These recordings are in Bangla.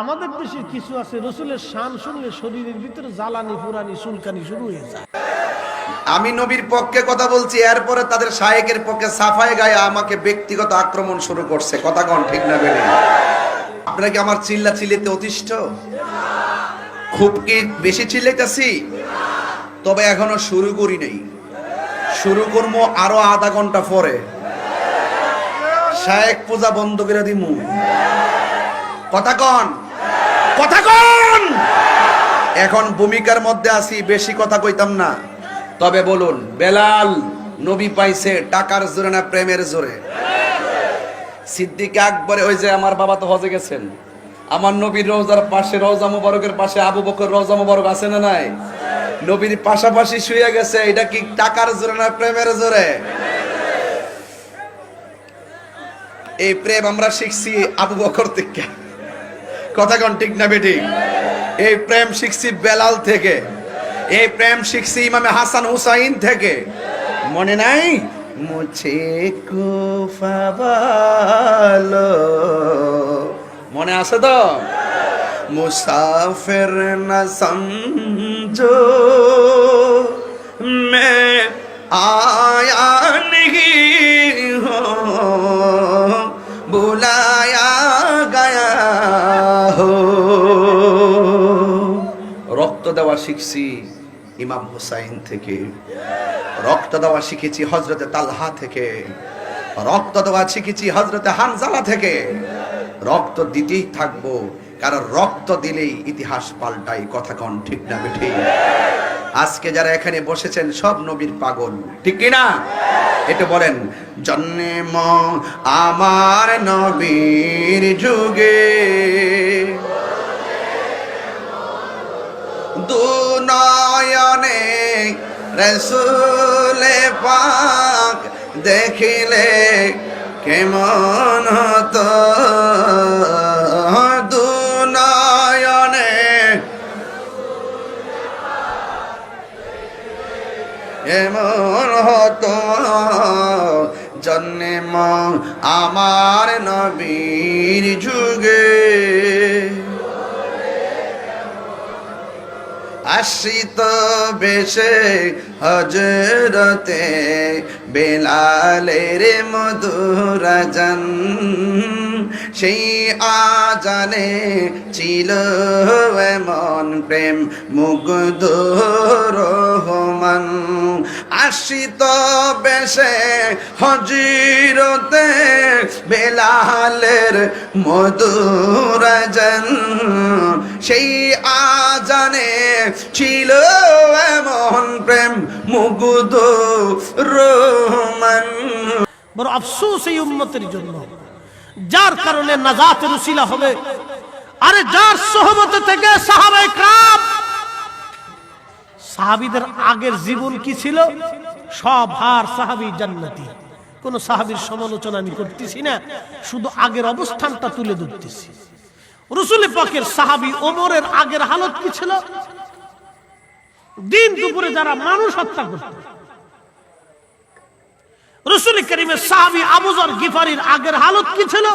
আমাদের দেশে কিছু আছে, রসুলের শান শুনলে শরীরের ভিতরে জ্বালানি পুরানি চুলকানি শুরু হয়ে যায়। আমি নবীর পক্ষে কথা বলছি, এরপরে তাদের শায়েকের পক্ষে সাফাই গায়ে আমাকে ব্যক্তিগত আক্রমণ শুরু করছে। কথা কন, ঠিক না বেড়ে? আপনারা কি আমার চিল্লা চিল্লিতে অতিষ্ঠ? খুব কি বেশি চিল্লাইতেছি? তবে এখনও শুরু করি নাই। শুরু করব আরও আধা ঘণ্টা পরে। শায়েক পূজা বন্ধ করে দিমু। কথা কন কথা কন! এখন ভূমিকার মধ্যে আছি, বেশি কথা কইতাম না। তবে বলুন, বেলাল নবী পাইছে টাকার জোরে না প্রেমের জোরে? সিদ্দিক আকবরে ওই যে আমার বাবা তো হজে গেছেন। আমার নবীর রোজার পাশে, রোজা মুবারকের পাশে আবু বকর রোজা মুবারক আছে না নাই? নবীর পাশাপাশি শুয়ে গেছে, এটা কি টাকার জোরে না প্রেমের জোরে? এই প্রেম আমরা শিখছি আবু বকর থেকে। কথা কন ঠিক না বেটি এই প্রেম শিখছি বেলাল থেকে। এই প্রেম শিখছি ইমামে হাসান হুসাইন থেকে। মনে নাই? মুছে কুফাবালো মনে আছে তো? মুসাফির না সমঝো মে আয়া দেওয়া শিখছি, ইমাম হুসাইন থেকে। রক্ত দেওয়া শিখেছি হজরতে তালহা থেকে। রক্ত দেওয়া শিখেছি হজরতে হানজালা থেকে। রক্ত দিতেই থাকব, কারণ রক্ত দিলেই ইতিহাস পাল্টাই কথা কন ঠিক না বেঠি আজকে যারা এখানে বসেছেন, সব নবীর পাগল, ঠিক কি না এটা বলেন, জন্মে জন্ম আমার নবীর যুগে দুনয়নে রসুলে পাক দেখিলে কেমন হতো? দুনয়নে এমন হতো? জন্ম আমার নবীর যুগে আশ্রিত বেশে হজরতে বেলালের মধুরাজন সেই আজানে ছিল এমন প্রেম মুগ্ধ রহমান। আশ্রিত বেশে হজিরতে বেলালের মধুরাজন সেই আজানে ছিল এমন প্রেম মুগ্ধ রহমান বড় আফসোস এই উম্মতের জন্য। যার কারণে নাজাত উসিলা হবে। আরে যার সহমত থেকে সাহাবাই কাম সাহাবীদের আগের জীবন কি ছিল? সব হার সাহাবী জান্নাতি। কোন সাহাবীর সমালোচনা আমি করতেছি না, শুধু আগের অবস্থানটা তুলে ধরতেছি। রসুল পাকের সাহাবী ওমরের আগের হালত কি ছিল? দিন দুপুরে যারা মানুষ হত্যা করত। রসুল করিমের সাহাবি আবুজর গিফারির আগের হালত কি ছিল?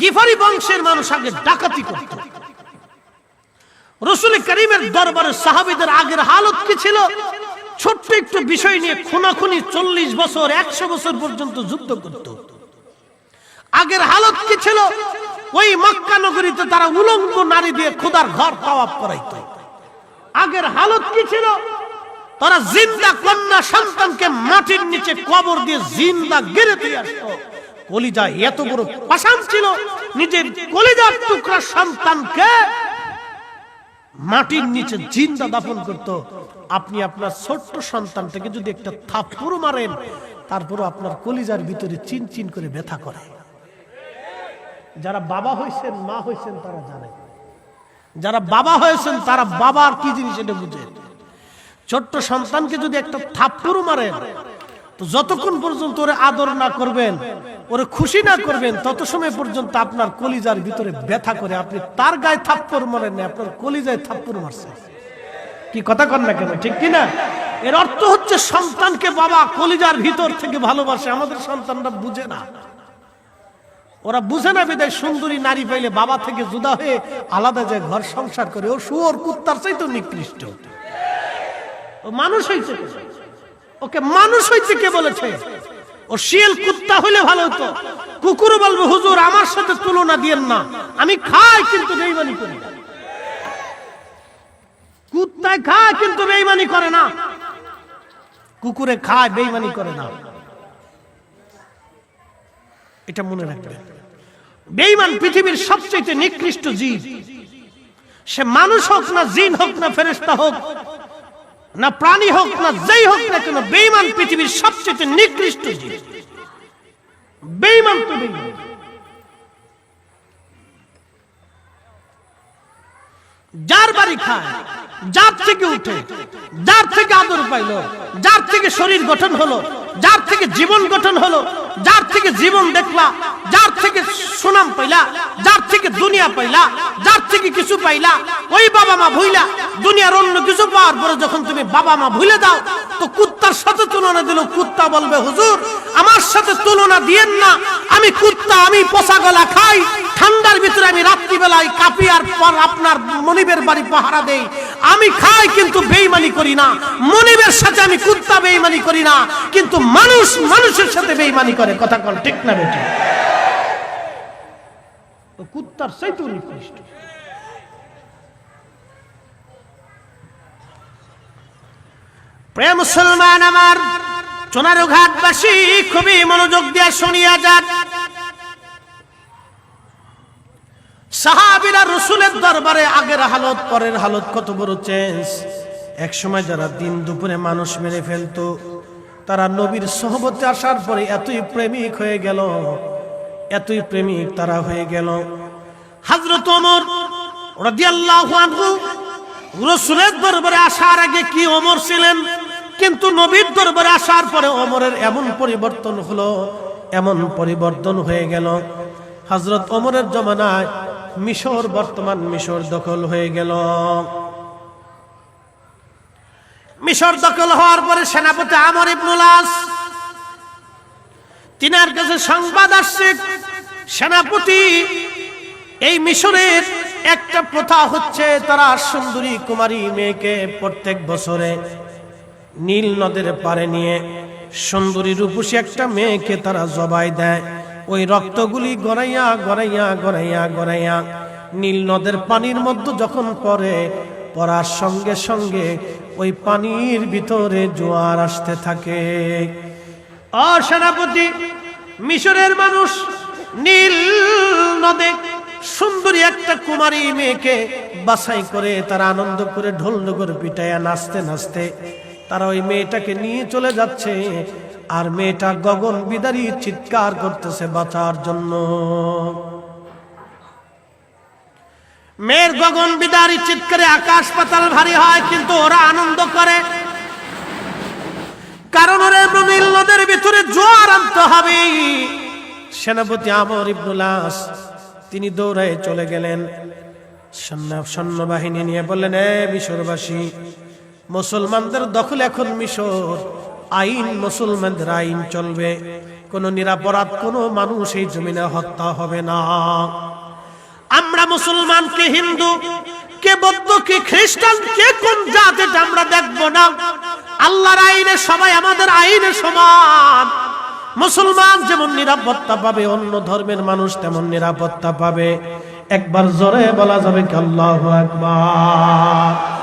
গিফারি বংশের মানুষ আগে ডাকাতি করত। রসুল করিমের দরবারের সাহাবিদের আগের হালত কি ছিল? ছোট্ট একটু বিষয় নিয়ে খুনাখুনি চল্লিশ বছর, একশো বছর পর্যন্ত যুদ্ধ করত। আগের হালত কি ছিল? ওই মক্কা নগরীতে তারা উলঙ্গ নারী দিয়ে খোদার ঘর পাওয়াপ করাইত। আগের হালত কি ছিল? তারা জিন্দা কন্যা সন্তানকে মাটির নিচে কবর দিয়ে জিন্দা গেড়ে দিয়ে আসতো। কলিজা এত বড় পাশান ছিল, নিজের কলিজার টুকরা সন্তানকে মাটির নিচে জিন্দা দাফন করত। আপনি আপনার ছোট্ট সন্তানটাকে যদি একটা থাপ্পড় মারেন, তারপরও আপনার কলিজার ভিতরে চিন চিন করে ব্যথা করে। যারা বাবা হয়েছেন, মা হয়েছেন, তারা জানে। যারা বাবা হয়েছেন, তারা বাবার কি জিনিস এটা বুঝে। ছোট্ট সন্তানকে যদি একটা থাপ্পড় মারেন, তো যতক্ষণ পর্যন্ত ওরে আদর না করবেন, ওরে খুশি না করবেন, তত সময় পর্যন্ত আপনার কলিজার ভিতরে ব্যথা করে। আপনি তার গায়ে থাপ্পড় মারেন না, আপনার কলিজায় থাপ্পড় মারছে। কি কথা কন না কেন? ঠিক কি না এর অর্থ হচ্ছে সন্তানকে বাবা কলিজার ভিতর থেকে ভালোবাসে, আমাদের সন্তানরা বুঝে না। ওরা বুঝে না বিদায় সুন্দরী নারী পাইলে বাবা থেকে জুদা হয়ে আলাদা যায় ঘর সংসার করে, ও শুয়োর কুত্তার চাইতো নিকৃষ্ট। মানুষ ওকে মানুষ কে বলেছে? ও শিয়াল কুত্তা ভালো হতো কুকুর হুজুর, আমার সাথে তুলনা না। আমি খাই কিন্তু বেইমানি করি কুত্তায় খায় কিন্তু বেইমানি করে না। কুকুরে খায়, বেইমানি করে না। এটা মনে রাখবেন বেইমান পৃথিবীর সবচেয়ে নিকৃষ্ট জীব। সে মানুষ হোক না, জিন হোক না ফেরেস্তা হোক না, প্রাণী হোক না, যেই হোক না কেন বেইমান পৃথিবীর সবচেয়ে নিকৃষ্ট জীব। বেইমান তো বেইমান যার বাড়ি খায়, যার থেকে উঠে, যার থেকে আদর পাইল, যার থেকে শরীর গঠন হলো, যার থেকে জীবন গঠন হলো যার থেকে জীবন দেখলা, যার থেকে সুনাম পাইলা, যার থেকে দুনিয়া পাইলা, যার থেকে কিছু পাইলা, ওই বাবা মা ভুইলা, দুনিয়ার অন্য কিছু পাওয়ার পরে যখন তুমি বাবা মা ভুলে দাও তো কুত্তার সাথে তুলনা দিল, কুত্তা বলবে, হুজুর, আমার সাথে তুলনা দিয়েন না, আমি কুত্তা, আমি পোষা গলা খাই। ঠান্ডার ভিতরে আমি রাত্রিবেলায় কাঁপি আর পর আপনার মনিবের বাড়ি পাহারা দেই। আমি খাই কিন্তু বেইমানি করি না। মনিবের সাথে আমি কুত্তা বেইমানি করি না। কিন্তু মানুষ মানুষের সাথে বেইমানি করে। কথা কল ঠিক না বেটি? কুত্তার চাইতে নিকৃষ্ট প্রেম মুসলমান আমার চোনারু ঘাটবাসী খুবই মনোযোগ দিয়ে শুনিয়া যাক। সাহাবিরা রসুলের দরবারে আগের হালত, পরের হালত কত বড় চেঞ্জ। এক সময় যারা দিন দুপুরে মানুষ মেরে ফেলতো, তারা নবীর সহবতে আসার পরে এতই প্রেমিক হয়ে গেল, এতই প্রেমিক তারা হয়ে গেল। হাজরত আনহু রসুলের দরবারে আসার আগে কি অমর ছিলেন? কিন্তু নবীর দরবারে আসার পরে অমরের এমন পরিবর্তন হলো, এমন পরিবর্তন হয়ে গেল। হজরত অমরের জমানায় মিশর, বর্তমান মিশর দখল হয়ে গেল। মিশর দখল হওয়ার পরে সেনাপতি আমর ইবনুল আস, তিনার কাছে সংবাদ আসছে, সেনাপতি এই মিশরের একটা প্রথা হচ্ছে তারা সুন্দরী কুমারী মেয়েকে প্রত্যেক বছরে নীল নদের পারে নিয়ে সুন্দরী রূপসী একটা মেয়েকে তারা জবাই দেয়। ওই রক্তগুলি গড়াইয়া গড়াইয়া গড়াইয়া গড়াইয়া নীল নদের পানির মধ্যে যখন পড়ে, পড়ার সঙ্গে সঙ্গে ওই পানির ভিতরে জোয়ার আসতে থাকে। অ, সেনাপতি, মিশরের মানুষ নীল নদে সুন্দরী একটা কুমারী মেয়েকে বাছাই করে তারা আনন্দ করে ঢোল নগর পিটাইয়া নাচতে নাচতে তারা ওই মেয়েটাকে নিয়ে চলে যাচ্ছে। আর মেয়েটা গগন বিদারি চিৎকার করতেছে বাঁচার জন্য। মেয়ের গগন বিদারি চিৎকারে আকাশ পাতাল ভারী হয়, কিন্তু ওরা আনন্দ করে। কারণ ওরা নীল নদের ভিতরে জোয়ার আনতে হবে। সেনাপতি আমর ইবনুলাস তিনি দৌড়ায় চলে গেলেন। সৈন্য সৈন্যবাহিনী নিয়ে বললেন, এ মিশরবাসী, মুসলমানদের দখল এখন মিশর। আইন মুসলমানদের আইন চলবে। কোন নিরাপরাধ কোনো মানুষ এই জমিনে হত্যা হবে না। আমরা মুসলমান, কে হিন্দু, কে বৌদ্ধ, কে খ্রিস্টান, কে কোন জাত, এটা আমরা দেখব না। আল্লাহর আইনে সবাই আমাদের আইনে সমান। মুসলমান যেমন নিরাপত্তা পাবে, অন্য ধর্মের মানুষ তেমন নিরাপত্তা পাবে। একবার জোরে বলা যাবে কি আল্লাহু আকবার।